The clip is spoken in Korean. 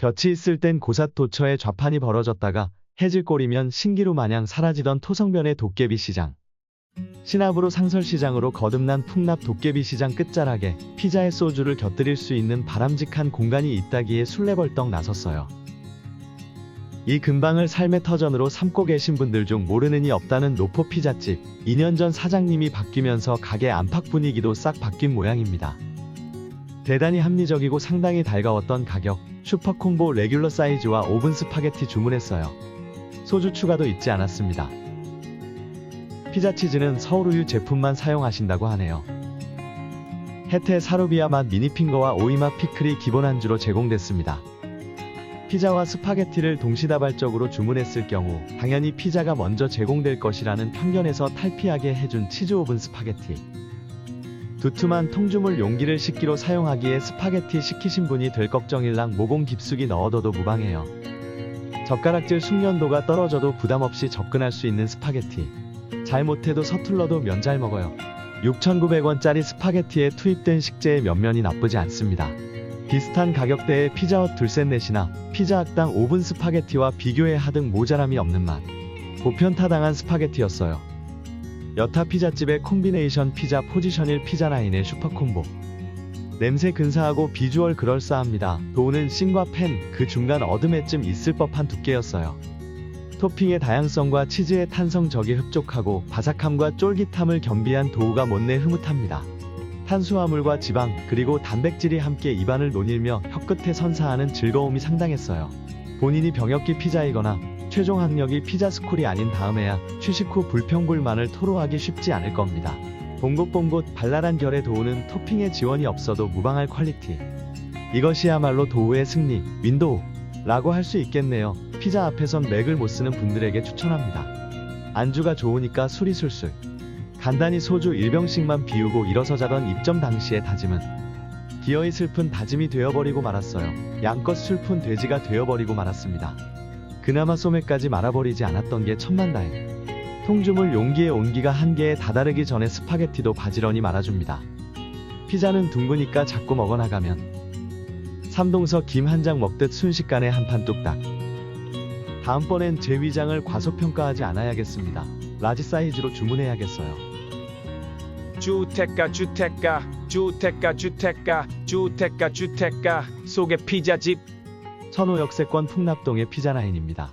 볕이 있을 땐 고삿도처에 좌판이 벌어졌다가 해질골이면 신기루 마냥 사라지던 토성변의 도깨비 시장. 신압으로 상설시장으로 거듭난 풍납 도깨비 시장 끝자락에 피자에 소주를 곁들일 수 있는 바람직한 공간이 있다기에 술래벌떡 나섰어요. 이 근방을 삶의 터전으로 삼고 계신 분들 중 모르는 이 없다는 노포 피자집. 2년 전 사장님이 바뀌면서 가게 안팎 분위기도 싹 바뀐 모양입니다. 대단히 합리적이고 상당히 달가웠던 가격, 슈퍼 콤보 레귤러 사이즈와 오븐 스파게티 주문했어요. 소주 추가도 잊지 않았습니다. 피자 치즈는 서울우유 제품만 사용하신다고 하네요. 혜태 사루비아 맛 미니핑거와 오이맛 피클이 기본 안주로 제공됐습니다. 피자와 스파게티를 동시다발적으로 주문했을 경우 당연히 피자가 먼저 제공될 것이라는 편견에서 탈피하게 해준 치즈 오븐 스파게티. 두툼한 통주물 용기를 식기로 사용하기에 스파게티 시키신 분이 될 걱정일랑 모공 깊숙이 넣어둬도 무방해요. 젓가락질 숙련도가 떨어져도 부담없이 접근할 수 있는 스파게티. 잘못해도 서툴러도 면 잘 먹어요. 6,900원짜리 스파게티에 투입된 식재의 면면이 나쁘지 않습니다. 비슷한 가격대의 피자헛 둘셋넷이나 피자학당 오븐 스파게티와 비교해 하등 모자람이 없는 맛. 보편타당한 스파게티였어요. 여타 피자집의 콤비네이션 피자 포지션일 피자라인의 슈퍼콤보. 냄새 근사하고 비주얼 그럴싸합니다. 도우는 싱과 팬, 그 중간 어둠에쯤 있을 법한 두께였어요. 토핑의 다양성과 치즈의 탄성적이 흡족하고 바삭함과 쫄깃함을 겸비한 도우가 못내 흐뭇합니다. 탄수화물과 지방, 그리고 단백질이 함께 입안을 논일며 혀끝에 선사하는 즐거움이 상당했어요. 본인이 병역기 피자이거나 최종 학력이 피자 스쿨이 아닌 다음에야 취식 후 불평불만을 토로하기 쉽지 않을 겁니다. 봉긋봉긋 발랄한 결의 도우는 토핑의 지원이 없어도 무방할 퀄리티. 이것이야말로 도우의 승리, 윈도우. 라고 할 수 있겠네요. 피자 앞에선 맥을 못 쓰는 분들에게 추천합니다. 안주가 좋으니까 술이 술술. 간단히 소주 1병씩만 비우고 일어서 자던 입점 당시의 다짐은 기어이 슬픈 다짐이 되어버리고 말았어요. 양껏 슬픈 돼지가 되어버리고 말았습니다. 그나마 소매까지 말아버리지 않았던 게 천만다행. 통주물 용기의 온기가 한계에 다다르기 전에 스파게티도 바지런히 말아줍니다. 피자는 둥그니까 자꾸 먹어나가면 삼동서 김 한 장 먹듯 순식간에 한 판 뚝딱. 다음번엔 제 위장을 과소평가하지 않아야겠습니다. 라지 사이즈로 주문해야겠어요. 주택가 주택가 주택가 주택가 주택가 주택가 속의 피자집 천호 역세권 풍납동의 피자라인입니다.